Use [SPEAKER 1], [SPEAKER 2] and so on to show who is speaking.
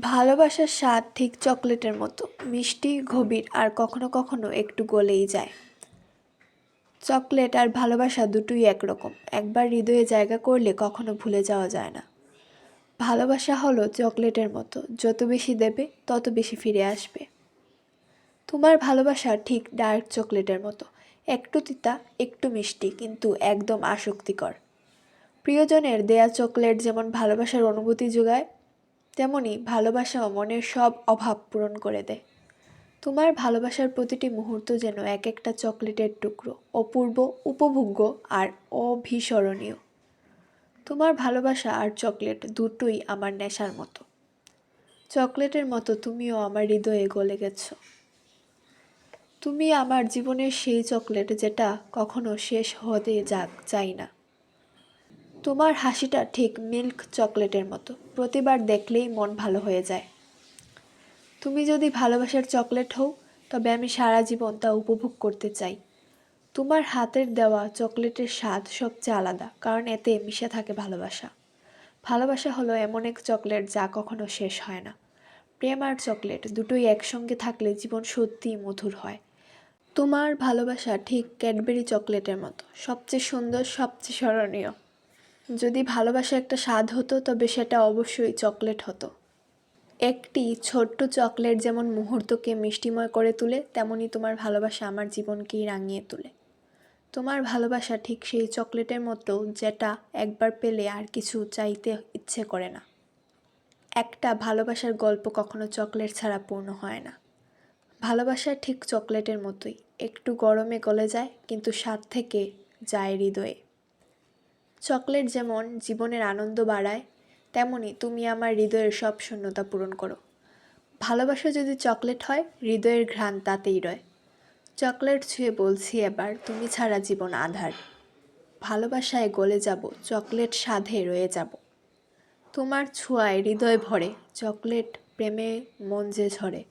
[SPEAKER 1] ভালোবাসার স্বাদ ঠিক চকলেটের মতো। মিষ্টি, গভীর, আর কখনো কখনো একটু গলেই যায়। চকলেট আর ভালোবাসা দুটোই একরকম। একবার হৃদয়ে জায়গা করলে কখনো ভুলে যাওয়া যায় না। ভালোবাসা হলো চকলেটের মতো। যত বেশি দেবে, তত বেশি ফিরে আসবে। তোমার ভালোবাসা ঠিক ডার্ক চকলেটের মতো। একটু তিতা, একটু মিষ্টি, কিন্তু একদম আসক্তিকর। প্রিয়জনের দেয়া চকলেট যেমন ভালোবাসার অনুভূতি যোগায়, তেমনি ভালোবাসাও মনের সব অভাব পূরণ করে দেয়। তোমার ভালোবাসার প্রতিটি মুহূর্ত যেন এক একটা চকলেটের টুকরো, অপূর্ব, উপভোগ্য আর অভিস্মরণীয়। তোমার ভালোবাসা আর চকলেট দুটোই আমার নেশার মতো। চকলেটের মতো তুমিও আমার হৃদয়ে গলে গেছো। তুমি আমার জীবনের সেই চকলেট যেটা কখনো শেষ হতে যাক, চাই না। তোমার হাসিটা ঠিক মিল্ক চকলেটের মতো। প্রতিবার দেখলেই মন ভালো হয়ে যায়। তুমি যদি ভালোবাসার চকলেট হও, তবে আমি সারা জীবন তা উপভোগ করতে চাই। তোমার হাতের দেওয়া চকলেটের স্বাদ সবচেয়ে আলাদা, কারণ এতে মিশে থাকে ভালোবাসা। ভালোবাসা হলো এমন এক চকলেট যা কখনো শেষ হয় না। প্রেম আর চকলেট দুটোই একসঙ্গে থাকলে জীবন সত্যিই মধুর হয়। তোমার ভালোবাসা ঠিক ক্যাডবেরি চকলেটের মতো, সবচেয়ে সুন্দর, সবচেয়ে স্মরণীয়। যদি ভালোবাসা একটা স্বাদ হতো, তবে সেটা অবশ্যই চকলেট হতো। একটি ছোট্ট চকলেট যেমন মুহূর্তকে মিষ্টিময় করে তোলে, তেমনি তোমার ভালোবাসা আমার জীবনকেই রাঙিয়ে তোলে। তোমার ভালোবাসা ঠিক সেই চকলেটের মতো যেটা একবার পেলে আর কিছু চাইতে ইচ্ছে করে না। একটা ভালোবাসার গল্প কখনো চকলেট ছাড়া পূর্ণ হয় না। ভালোবাসা ঠিক চকলেটের মতোই। একটু গরমে গলে যায়, কিন্তু স্বাদ থেকে যায় হৃদয়ে। চকলেট যেমন জীবনের আনন্দ বাড়ায়, তেমনি তুমি আমার হৃদয়ের সব শূন্যতা পূরণ করো। ভালোবাসা যদি চকলেট হয়, হৃদয়ের ঘ্রাণ তাতেই রয়। চকলেট ছুঁয়ে বলছি এবার, তুমি ছাড়া জীবন আধার। ভালোবাসায় গলে যাব, চকলেট স্বাদে রয়ে যাব। তোমার ছোঁয়ায় হৃদয় ভরে, চকলেট প্রেমে মন যে ঝরে।